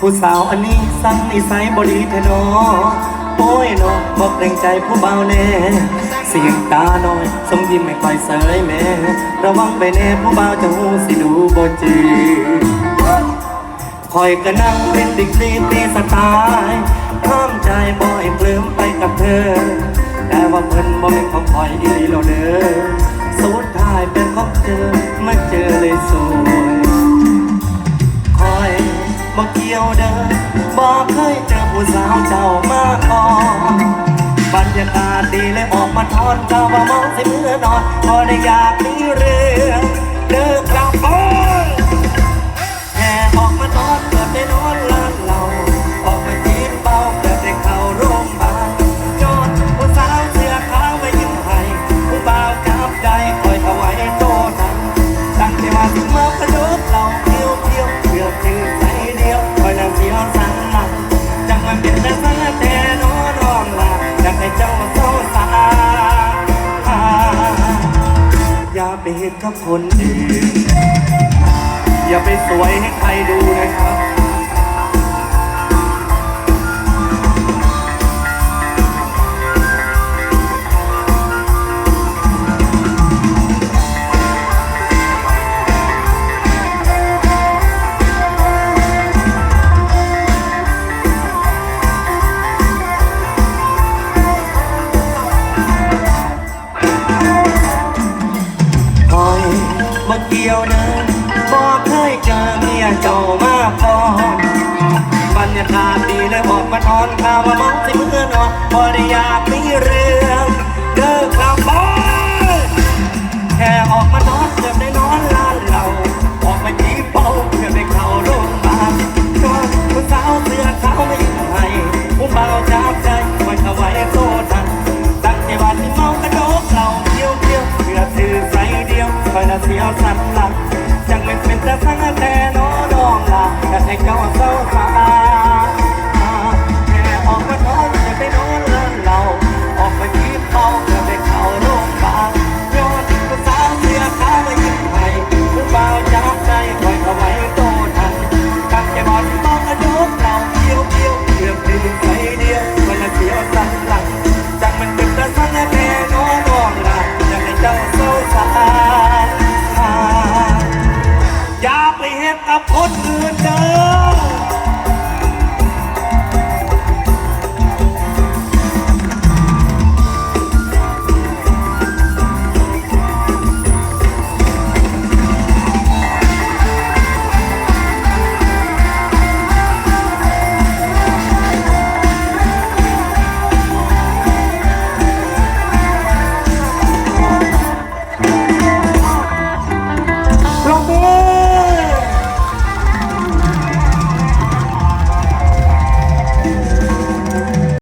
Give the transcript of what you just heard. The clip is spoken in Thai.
ผู้สาวอันนี้สั่งนิสัยบดีเทนอโอ้ยเนาะบอกแรงใจผู้เบาแน่เสียงตาน้อยทรงยิ้มไม่ค่อยเสยแม่ระวังไปแน่ผู้เบาจะหูสิดูบ่จืดคอยก็นั่งเป็นดิกรีตีสไตล์ห้ามใจบ่อยเปลื้มไปกับเธอ แต่ว่าเพิ่นบ่เป็นของคอยอีหลีโลเด้อสุดท้ายเป็นของเจอมาเจอเลยสุ มาก่อนบรรยากาศดีเลยออกมาทอนเจ้าว่ามองสิเมื่อนอนพอได้อยากมีเรื่อ กับคนอื่น อย่าไปสวยให้ใครดู บรรยากาศดีเลยออกมาทอนข่าวว่ามองสิเมื่อนอนพอได้อยากมีเรื่องเดิกกลับบ้านแค่ออก fly.